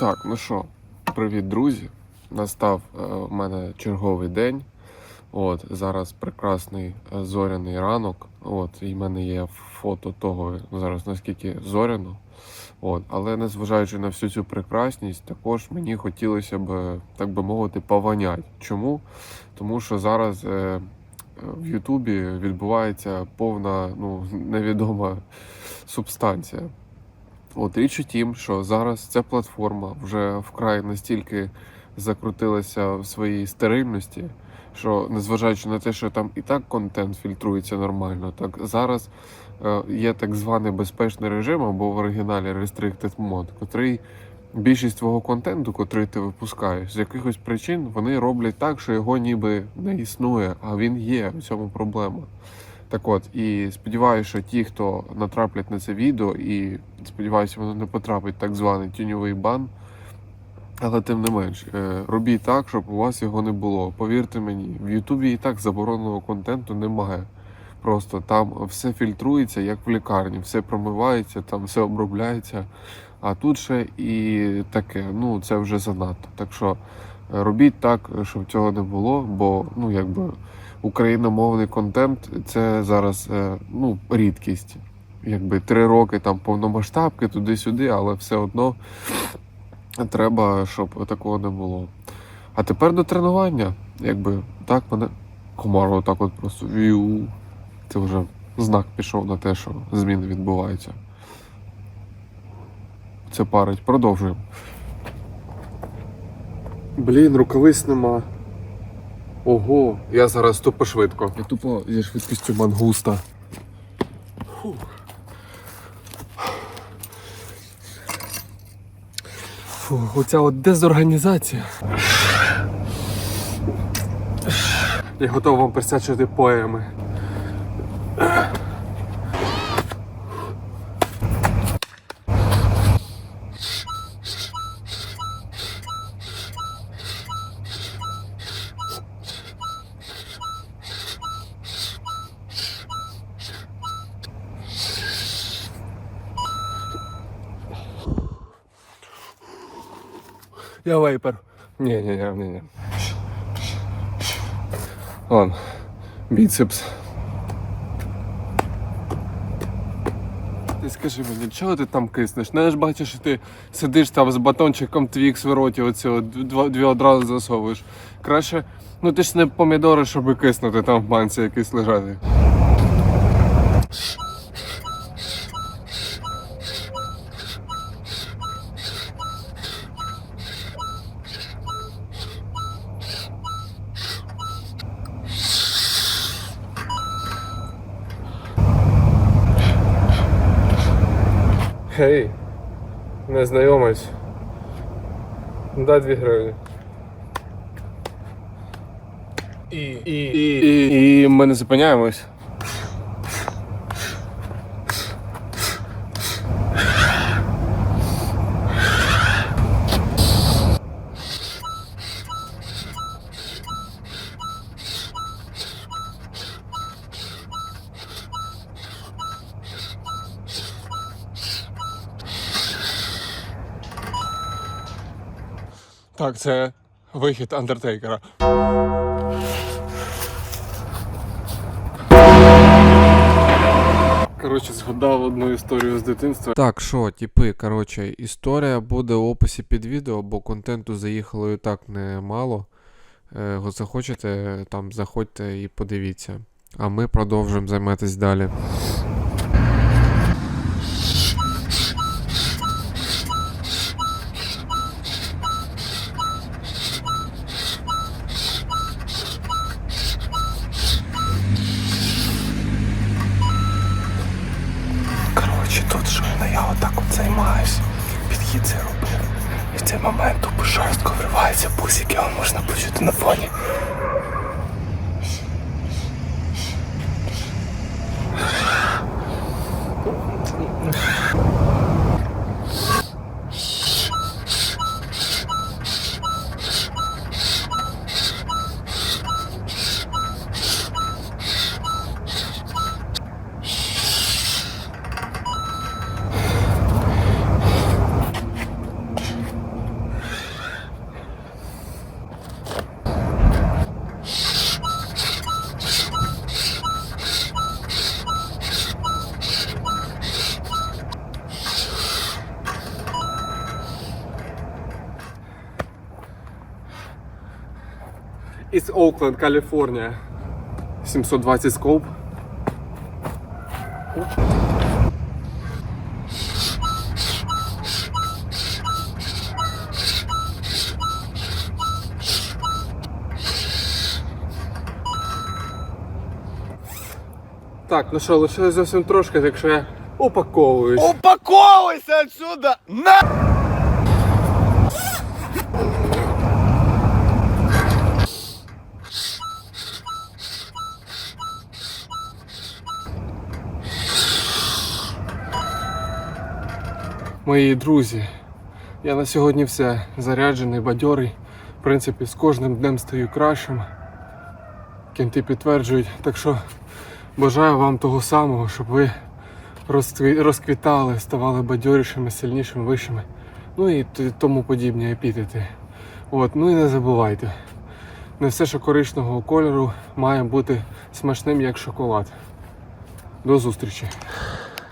Так, ну що, привіт, друзі. Настав е, у мене черговий день. От, зараз прекрасний е, зоряний ранок. От, і в мене є фото того зараз наскільки зоряно. От, але незважаючи на всю цю прекрасність, також мені хотілося б, так би мовити, пованять. Чому? Тому що зараз е, в Ютубі відбувається повна ну, невідома субстанція. От річ у тім, що зараз ця платформа вже вкрай настільки закрутилася в своїй стерильності, що незважаючи на те, що там і так контент фільтрується нормально, так зараз е, є так званий безпечний режим або в оригіналі Restricted Mode, котрий більшість твого контенту, котрий ти випускаєш, з якихось причин вони роблять так, що його ніби не існує, а він є. В цьому проблема. Так от, і сподіваюся, що ті, хто натраплять на це відео, і сподіваюся, воно не потрапить так званий тіньовий бан. Але тим не менш, е, робіть так, щоб у вас його не було. Повірте мені, в Ютубі і так забороненого контенту немає. Просто там все фільтрується, як в лікарні, все промивається, там все обробляється. А тут ще і таке, ну це вже занадто. Так що е, робіть так, щоб цього не було, бо ну якби україномовний контент це зараз е, ну, рідкість. Якби три роки там повномасштабки туди-сюди, але все одно треба, щоб такого не було. А тепер до тренування. Якби так мене комар отак от просто віу. Це вже знак пішов на те, що зміни відбуваються. Це парить. Продовжуємо. Блін, рукавиць нема. Ого, я зараз тупо швидко. Я тупо зі швидкістю мангуста. Фух. Фух, оця от дезорганізація. Я готовий вам присячити поеми. Я вейпер. Ні, ні, ні, ні, ні. Ладно. Біцепс. Ти скажи мені, чого ти там киснеш? Ну я ж бачу, що ти сидиш там з батончиком твікс в роті, оцього дві одразу засовуєш. Краще, ну ти ж не помідори, щоб киснути там в банці якісь лежати. Гей, незнайомець. Дай дві гривні. І, і, і, і, і ми не зупиняємось. Так, це вихід Андертейкера. Коротше, згадав одну історію з дитинства. Так, що, типи, коротше, історія буде в описі під відео, бо контенту заїхало і так немало. Е, захочете, там заходьте і подивіться. А ми продовжуємо займатися далі. Коротше, тут щойно я отак от займаюсь. Підхід це робив. І в цей момент тупо жорстко вривається бусик, його можна почути на фоні. Із Оукленд, Каліфорнія. 720 скоп. Так, ну що, лишилось зовсім трошки, так що я упаковуюсь. Упаковуйся отсюда! На! Мої друзі, я на сьогодні все заряджений, бадьорий. В принципі, з кожним днем стаю кращим. Кінти підтверджують. Так що бажаю вам того самого, щоб ви розквітали, ставали бадьорішими, сильнішими, вищими. Ну і тому подібні епітети. От, ну і не забувайте. Не все, що коричневого кольору, має бути смачним як шоколад. До зустрічі!